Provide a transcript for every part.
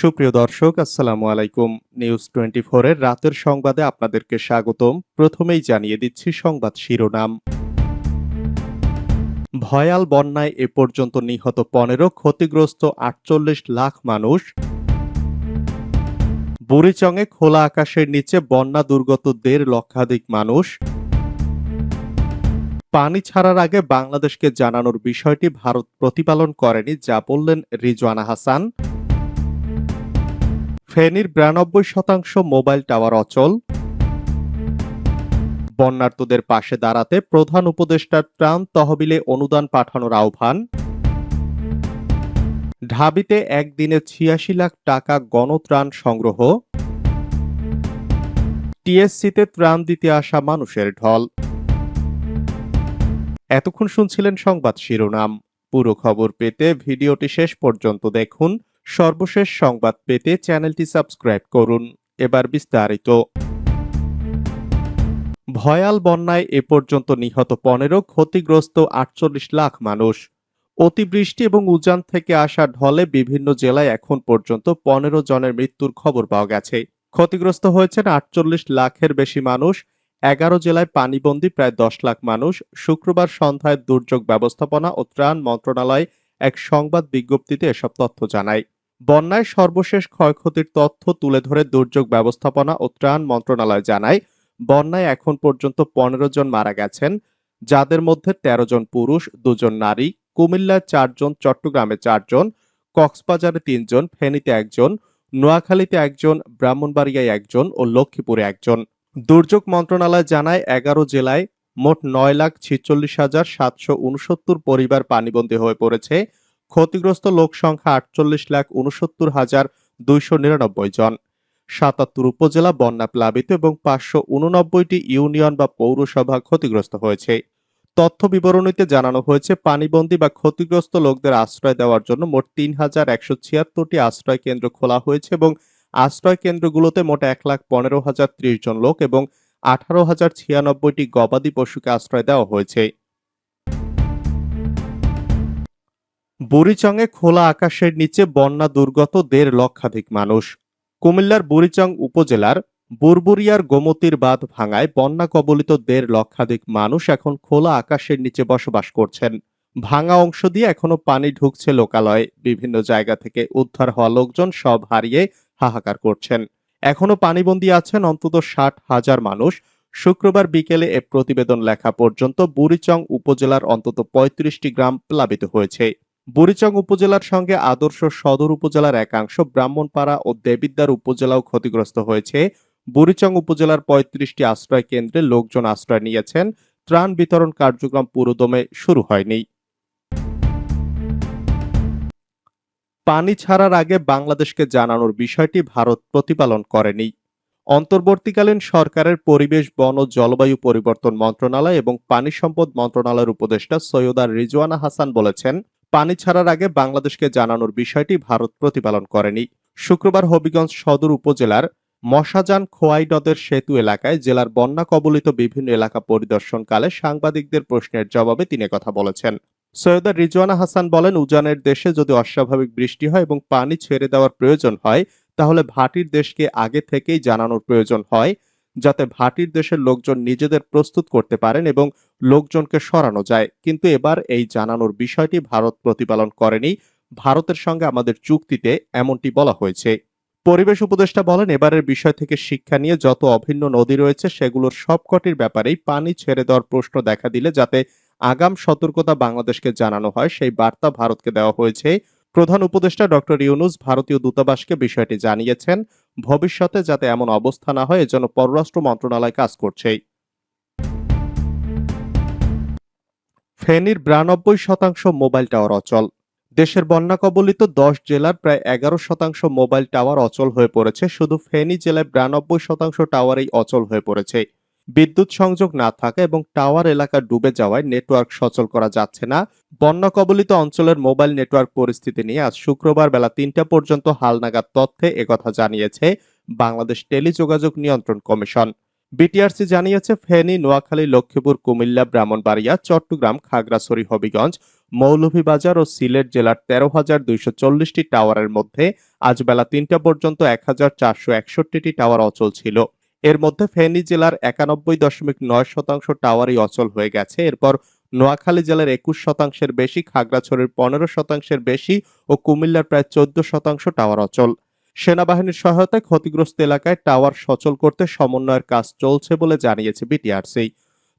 সুপ্রিয় দর্শক, আসসালামু আলাইকুম। নিউজ টোয়েন্টি এর রাতের সংবাদে আপনাদেরকে স্বাগতম। প্রথমেই জানিয়ে দিচ্ছি সংবাদ শিরোনাম। ভয়াল বন্যায় এ পর্যন্ত নিহত পনেরো ক্ষতিগ্রস্ত আটচল্লিশ লাখ মানুষ। বুড়িচংয়ে খোলা আকাশের নিচে বন্যা দুর্গত দেড় লক্ষাধিক মানুষ। পানি ছাড়ার আগে বাংলাদেশকে জানানোর বিষয়টি ভারত প্রতিপালন করেনি, যা বললেন রিজওয়ানা হাসান। ফেনীর বিরানব্বই শতাংশ মোবাইল টাওয়ার অচল। বন্যার্তদের পাশে দাঁড়াতে প্রধান উপদেষ্টার ত্রাণ তহবিলে অনুদান পাঠানোর আহ্বান। ঢাবিতে একদিনে ছিয়াশি লাখ টাকা গণত্রাণ সংগ্রহ। টিএসসিতে ত্রাণ দিতে আসা মানুষের ঢল। এতক্ষণ শুনছিলেন সংবাদ শিরোনাম। পুরো খবর পেতে ভিডিওটি শেষ পর্যন্ত দেখুন। সর্বশেষ সংবাদ পেতে চ্যানেলটি সাবস্ক্রাইব করুন। এবার বিস্তারিত। ভয়াল বন্যায় এ পর্যন্ত নিহত পনেরো ক্ষতিগ্রস্ত আটচল্লিশ লাখ মানুষ। অতিবৃষ্টি এবং উজান থেকে আসা ঢলে বিভিন্ন জেলায় এখন পর্যন্ত পনেরো জনের মৃত্যুর খবর পাওয়া গেছে। ক্ষতিগ্রস্ত হয়েছেন আটচল্লিশ লাখের বেশি মানুষ। এগারো জেলায় পানিবন্দী প্রায় দশ লাখ মানুষ। শুক্রবার সন্ধ্যায় দুর্যোগ ব্যবস্থাপনা ও ত্রাণ মন্ত্রণালয় এক সংবাদ বিজ্ঞপ্তিতে এসব তথ্য জানায়। বন্যায় সর্বশেষ ক্ষয়ক্ষতির তথ্য তুলে ধরে দুর্যোগ ব্যবস্থাপনা ও ত্রাণ মন্ত্রণালয় জানায়, বন্যায় এখন পর্যন্ত পনেরো জন মারা গেছেন, যাদের মধ্যে ১৩ জন পুরুষ, দুজন নারী কুমিল্লায় চারজন চট্টগ্রামে চারজন কক্সবাজারে তিনজন ফেনীতে একজন নোয়াখালীতে একজন ব্রাহ্মণবাড়িয়ায় একজন ও লক্ষ্মীপুরে একজন দুর্যোগ মন্ত্রণালয় জানায়, এগারো জেলায় মোট নয় লাখ ছিচল্লিশ হাজার সাতশো উনসত্তর পরিবার পানিবন্দী হয়ে পড়েছে। ক্ষতিগ্রস্ত লোক সংখ্যা আটচল্লিশ লাখ উনসত্তর হাজার দুইশো নিরানব্বই জন। সাতাত্তর উপজেলা বন্যা প্লাবিত এবং পাঁচশো উননব্বইটি ইউনিয়ন বা পৌরসভা ক্ষতিগ্রস্ত হয়েছে। তথ্য বিবরণীতে জানানো হয়েছে, পানিবন্দী বা ক্ষতিগ্রস্ত লোকদের আশ্রয় দেওয়ার জন্য মোট তিন হাজার একশো ছিয়াত্তরটি আশ্রয় কেন্দ্র খোলা হয়েছে এবং আশ্রয় কেন্দ্রগুলোতে মোট এক লাখ পনেরো হাজার ত্রিশ জন লোক এবং আঠারো হাজার ছিয়ানব্বইটি গবাদি পশুকে আশ্রয় দেওয়া হয়েছে। বুড়িচংয়ে খোলা আকাশের নিচে বন্যা দুর্গত দেড় লক্ষাধিক মানুষ। কুমিল্লার বুড়িচং উপজেলার বুরবুরিয়ার গোমতির বাঁধ ভাঙায় বন্যা কবলিত দেড় লক্ষাধিক মানুষ এখন খোলা আকাশের নিচে বসবাস করছেন। ভাঙা অংশ দিয়ে এখনও পানি ঢুকছে লোকালয়ে। বিভিন্ন জায়গা থেকে উদ্ধার হওয়া লোকজন সব হারিয়ে হাহাকার করছেন। এখনও পানিবন্দী আছেন অন্তত ষাট হাজার মানুষ। শুক্রবার বিকেলে এ প্রতিবেদন লেখা পর্যন্ত বুড়িচং উপজেলার অন্তত পঁয়ত্রিশটি গ্রাম প্লাবিত হয়েছে। বুড়িচং উপজেলার সঙ্গে আদর্শ সদর উপজেলার একাংশ ব্রাহ্মণপাড়া ও দেবিদ্বার উপজেলাও ক্ষতিগ্রস্ত হয়েছে। বুড়িচং উপজেলার পঁয়ত্রিশটি আশ্রয় কেন্দ্রে লোকজন আশ্রয় নিয়েছেন। ত্রাণ বিতরণ কার্যক্রম পুরোদমে শুরু হয়নি। পানি ছাড়ার আগে বাংলাদেশকে জানানোর বিষয়টি ভারত প্রতিপালন করেনি। অন্তর্বর্তীকালীন সরকারের পরিবেশ, বন ও জলবায়ু পরিবর্তন মন্ত্রণালয় এবং পানি সম্পদ মন্ত্রণালয়ের উপদেষ্টা সৈয়দার রিজওয়ানা হাসান বলেছেন পানি ছাড়ার আগে বাংলাদেশকে জানানোর বিষয়টি ভারত প্রতিপালন করেনি। শুক্রবার হবিগঞ্জ সদর উপজেলার মশাজান খোয়াই নদের সেতু এলাকায় জেলার বন্যা কবলিত বিভিন্ন এলাকা পরিদর্শনকালে সাংবাদিকদের প্রশ্নের জবাবে তিনি কথা বলেছেন। সৈয়দা রিজওয়ানা হাসান বলেন, উজানের দেশে যদি অস্বাভাবিক বৃষ্টি হয় এবং পানি ছেড়ে দেওয়ার প্রয়োজন হয়, তাহলে ভাটির দেশকে আগে থেকেই জানানোর প্রয়োজন হয়। যাতে ভাটির দেশের লোকজন নিজেদের প্রস্তুত করতে পারেন এবং লোকজনকে সরানো যায়। কিন্তু এবার এই জানানোর বিষয়টি ভারত প্রতিপালন করেনি। ভারতের সঙ্গে আমাদের চুক্তিতে এমনটি বলা হয়েছে। পরিবেশ উপদেষ্টা বলেন, এবারের বিষয় থেকে শিক্ষা নিয়ে যত অভিন্ন নদী রয়েছে, সেগুলোর সবকটির ব্যাপারেই পানি ছেড়ে দেওয়ার প্রশ্ন দেখা দিলে যাতে আগাম সতর্কতা বাংলাদেশকে জানানো হয়, সেই বার্তা ভারতকে দেওয়া হয়েছে। প্রধান উপদেষ্টা ডক্টর ইউনুস ভারতীয় দূতাবাসকে বিষয়টি জানিয়েছেন। ভবিষ্যতে যাতে এমন অবস্থা না হয়, এজন্য পররাষ্ট্র মন্ত্রণালয় কাজ করছে। ফেনীর বিরানব্বই শতাংশ মোবাইল টাওয়ার অচল। দেশের বন্যা কবলিত দশ জেলার প্রায় এগারো শতাংশ মোবাইল টাওয়ার অচল হয়ে পড়েছে। শুধু ফেনী জেলায় বিরানব্বই শতাংশ টাওয়ারেই অচল হয়ে পড়েছে। বিদ্যুৎ সংযোগ না থাকা এবং টাওয়ার এলাকা ডুবে যাওয়ায় নেটওয়ার্ক সচল করা যাচ্ছে না। বন্যা কবলিত অঞ্চলের মোবাইল নেটওয়ার্ক পরিস্থিতি নিয়ে আজ শুক্রবার বেলা তিনটা পর্যন্ত হালনাগাদ তথ্যে একথা জানিয়েছে বাংলাদেশ টেলিযোগাযোগ নিয়ন্ত্রণ কমিশন। বিটিআরসি জানিয়েছে, ফেনী, নোয়াখালী, লক্ষ্মীপুর, কুমিল্লা, ব্রাহ্মণবাড়িয়া, চট্টগ্রাম, খাগড়াছড়ি, হবিগঞ্জ, মৌলভীবাজার ও সিলেট জেলার তেরো হাজার দুইশো চল্লিশটি টাওয়ারের মধ্যে আজ বেলা তিনটা পর্যন্ত এক হাজার চারশো একষট্টিটি টাওয়ার অচল ছিল। এর মধ্যে ফেনী জেলার একানব্বই দশমিক নয় শতাংশ টাওয়ারই অচল হয়ে গেছে। এরপর নোয়াখালী জেলার একুশ শতাংশের বেশি, খাগড়াছড়ির পনেরো শতাংশের বেশি ও কুমিল্লার প্রায় চোদ্দ শতাংশ টাওয়ার অচল। সেনাবাহিনীর সহায়তায় ক্ষতিগ্রস্ত এলাকায় টাওয়ার সচল করতে সমন্বয়ের কাজ চলছে বলে জানিয়েছে বিটিআরসি।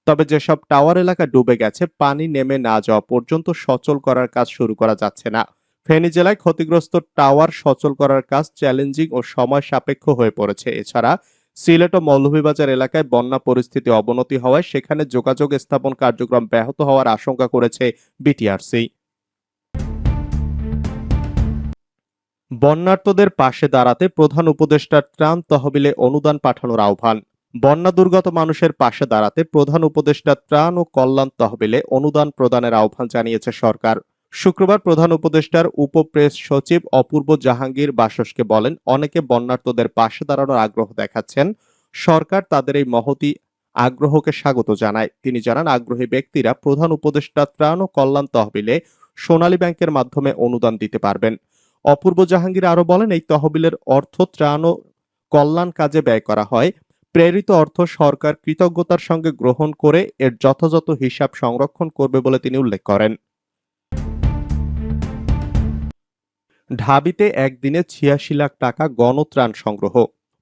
তবে যেসব টাওয়ার এলাকা ডুবে গেছে, পানি নেমে না যাওয়া পর্যন্ত সচল করার কাজ শুরু করা যাচ্ছে না। ফেনী জেলায় ক্ষতিগ্রস্ত টাওয়ার সচল করার কাজ চ্যালেঞ্জিং ও সময় সাপেক্ষ হয়ে পড়েছে। এছাড়া সিলেট ও মৌলভীবাজার এলাকায় বন্যা পরিস্থিতি অবনতি হওয়ায় সেখানে যোগাযোগ স্থাপন কার্যক্রম ব্যাহত হওয়ার আশঙ্কা করেছে বিটিআরসি। বন্যার্তদের পাশে দাঁড়াতে প্রধান উপদেষ্টার ত্রাণ তহবিলে অনুদান পাঠানোর আহ্বান। বন্যা দুর্গত মানুষের পাশে দাঁড়াতে প্রধান উপদেষ্টা ত্রাণ ও কল্যাণ তহবিলে অনুদান প্রদানের আহ্বান জানিয়েছে সরকার। শুক্রবার প্রধান উপদেষ্টার উপপ্রেস সচিব অপূর্ব জাহাঙ্গীর বাসসকে বলেন, অনেকে বন্যার্তদের পাশে দাঁড়ানোর আগ্রহ দেখাচ্ছেন। সরকার তাদের এই মহতি আগ্রহকে স্বাগত জানায়। তিনি জানান, আগ্রহী ব্যক্তিরা প্রধান উপদেষ্টা ত্রাণ ও কল্যাণ তহবিলে সোনালী ব্যাংকের মাধ্যমে অনুদান দিতে পারবেন। অপূর্ব জাহাঙ্গীর আরও বলেন, এই তহবিলের অর্থ ত্রাণ ও কল্যাণ কাজে ব্যয় করা হয়। প্রেরিত অর্থ সরকার কৃতজ্ঞতার সঙ্গে গ্রহণ করে এর যথাযথ হিসাব সংরক্ষণ করবে বলে তিনি উল্লেখ করেন। ঢাবিতে একদিনে ছিয়াশি লাখ টাকা গণত্রাণ সংগ্রহ।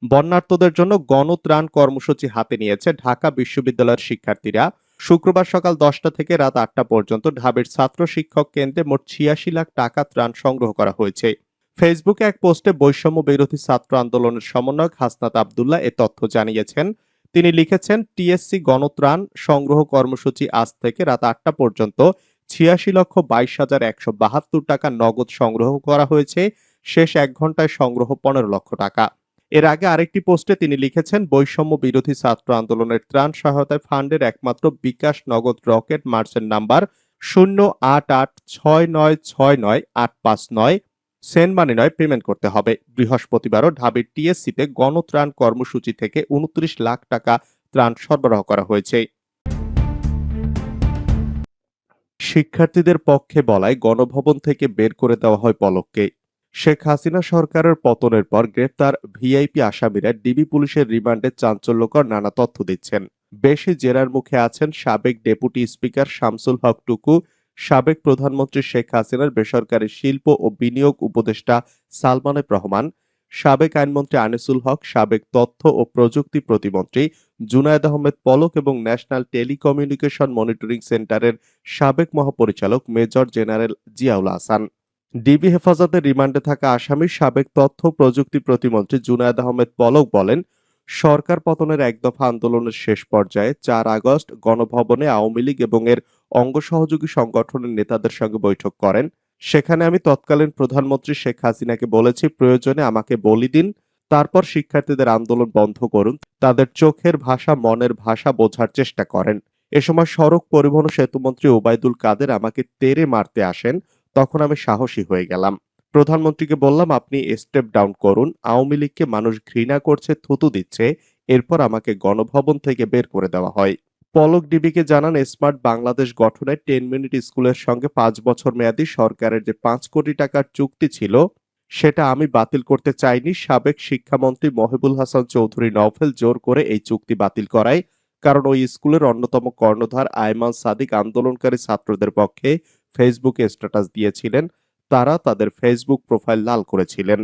বন্যার্তদের জন্য গণত্রাণ কর্মসূচি হাতে নিয়েছে ঢাকা বিশ্ববিদ্যালয়ের শিক্ষার্থীরা। শুক্রবার সকাল দশটা থেকে রাত আটটা পর্যন্ত ঢাবির ছাত্র শিক্ষক কেন্দ্রে মোট ছিয়াশি লাখ টাকা ত্রাণ সংগ্রহ করা হয়েছে। ফেসবুকে এক পোস্টে বৈষম্য বিরোধী ছাত্র আন্দোলনের সমন্বয়ক হাসনাত আবদুল্লাহ এ তথ্য জানিয়েছেন। তিনি লিখেছেন, টিএসসি গণত্রাণ সংগ্রহ কর্মসূচি আজ থেকে রাত আটটা পর্যন্ত ছিয়াশি লক্ষ বাইশ হাজার একশো বাহাত্তর টাকা নগদ সংগ্রহ করা হয়েছে। শেষ এক ঘন্টায় সংগ্রহ পনেরো লক্ষ টাকা। এর আগে আরেকটি পোস্টে তিনি লিখেছেন, বৈষম্য বিরোধী ছাত্র আন্দোলনের ত্রাণ সহায়তায় ফান্ডের একমাত্র বিকাশ নগদ রকেট মার্চেন্ট নাম্বার শূন্য আট আট ছয় নয় ছয় নয় আট পাঁচ নয়। সেন্ড মানি নয়, পেমেন্ট করতে হবে। বৃহস্পতিবারও ঢাবির টিএসসিতে গণত্রাণ কর্মসূচি থেকে উনত্রিশ লাখ টাকা ত্রাণ সরবরাহ করা হয়েছে। শিক্ষার্থীদের পক্ষে বলায় গণভবন থেকে বের করে দেওয়া হয় পলককে। শেখ হাসিনা সরকারের পতনের পর গ্রেপ্তার ভিআইপি আসামিরা ডিবি পুলিশের রিমান্ডে চাঞ্চল্যকর নানা তথ্য দিচ্ছেন। বেশি জেরার মুখে আছেন সাবেক ডেপুটি স্পিকার শামসুল হক টুকু, সাবেক প্রধানমন্ত্রী শেখ হাসিনার বেসরকারি শিল্প ও বিনিয়োগ উপদেষ্টা সালমান এফ রহমান সাবেক আইনমন্ত্রী আনিসুল হক, সাবেক তথ্য ও প্রযুক্তি প্রতিমন্ত্রী জুনায়দ আহমেদ পলক এবং ন্যাশনাল টেলিকমিউনিকেশন মনিটরিং সেন্টারের সাবেক মহাপরিচালক major general Ziaul Hasan. DB হেফাজতে রিমান্ডে থাকা আসামি সাবেক তথ্য প্রযুক্তি প্রতিমন্ত্রী জুনায়দ আহমেদ পলক বলেন, সরকার পতনের এক দফা আন্দোলনের শেষ পর্যায়ে চার আগস্ট গণভবনে আওয়ামী লীগ এবং এর অঙ্গ সহযোগী সংগঠনের নেতাদের সঙ্গে বৈঠক করেন। সেখানে আমি তৎকালীন প্রধানমন্ত্রী শেখ হাসিনাকে বলেছি, প্রয়োজনে আমাকে বলি দিন, তারপর শিক্ষার্থীদের আন্দোলন বন্ধ করুন, তাদের চোখের ভাষা, মনের ভাষা বোঝার চেষ্টা করেন। এ সময় সড়ক পরিবহন সেতুমন্ত্রী ওবায়দুল কাদের আমাকে তেরে মারতে আসেন, তখন আমি সাহসী হয়ে গেলাম। প্রধানমন্ত্রীকে বললাম, আপনি স্টেপ ডাউন করুন, আওয়ামী লীগকে মানুষ ঘৃণা করছে, থুতু দিচ্ছে, এরপর আমাকে গণভবন থেকে বের করে দেওয়া হয়। পলক ডিবিকে জানান, স্মার্ট বাংলাদেশ গঠনে টেন মিনিট স্কুলের সঙ্গে পাঁচ বছর মেয়াদী সরকারের যে পাঁচ কোটি টাকার চুক্তি ছিল, সেটা আমি বাতিল করতে চাইনি, সাবেক শিক্ষামন্ত্রী মহিবুল হাসান চৌধুরী নভেল জোর করে এই চুক্তি বাতিল করায়। কারণ ওই স্কুলের অন্যতম কর্ণধার আয়মান সাদিক আন্দোলনকারী ছাত্রদের পক্ষে ফেসবুকে স্ট্যাটাস দিয়েছিলেন, তারা তাদের ফেসবুক প্রোফাইল লাল করেছিলেন।